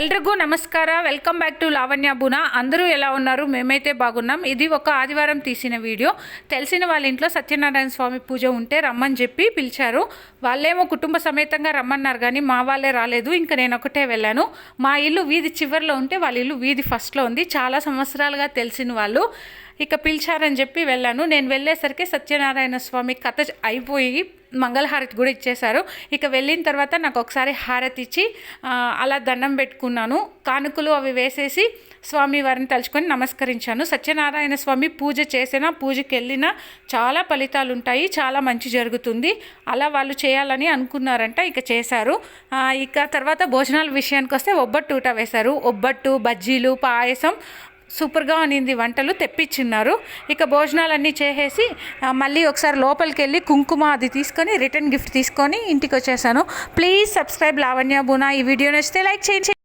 ಎಲ್ರಿಗೂ నమస్కార welcome back to Lavanya బునా. అందరూ ఎలా ఉన్నారు? మేమైతే బాగున్నాం. ఇది ఒక ఆదివారం తీసిన వీడియో. తెలిసిన వాళ్ళ ఇంట్లో సత్యనారాయణ స్వామి పూజ ఉంటే రమ్మని చెప్పి పిలిచారు. వాళ్ళేమో కుటుంబ సమేతంగా రమ్మన్నారు కానీ మా వాళ్ళే రాలేదు. ఇంకా నేను ఒకటే వెళ్ళాను. మా ఇల్లు వీధి చివరిలో ఉంటే వాళ్ళ ఇల్లు వీధి ఫస్ట్లో ఉంది. చాలా సంవత్సరాలుగా తెలిసిన వాళ్ళు. ఇక పిలిచారని చెప్పి వెళ్ళాను. నేను వెళ్ళేసరికి సత్యనారాయణ స్వామి కథ అయిపోయి మంగళహారతి కూడా ఇచ్చేశారు. ఇక వెళ్ళిన తర్వాత నాకు ఒకసారి హారతి ఇచ్చి అలా దండం పెట్టుకున్నాను. కానుకలు అవి వేసేసి స్వామి వారిని తలుచుకొని నమస్కరించాను. సత్యనారాయణ స్వామి పూజ చేసినా పూజకి వెళ్ళినా చాలా ఫలితాలు ఉంటాయి చాలా మంచి జరుగుతుంది. అలా వాళ్ళు చేయాలని అనుకున్నారంట ఇక చేశారు. ఇక తర్వాత భోజనాల విషయానికి వస్తే ఒబ్బట్టు ఊట వేశారు. ఒబ్బట్టు బజ్జీలు పాయసం సూపర్గా అనింది వంటలు తెప్పించున్నారు. ఇక భోజనాలన్నీ చేసేసి మళ్ళీ ఒకసారి లోపలికి వెళ్ళి కుంకుమ అది తీసుకొని రిటర్న్ గిఫ్ట్ తీసుకొని ఇంటికి వచ్చేసాను ప్లీజ్ సబ్స్క్రైబ్ లావణ్య బునా ఈ వీడియో నచ్చితే లైక్ చేయండి.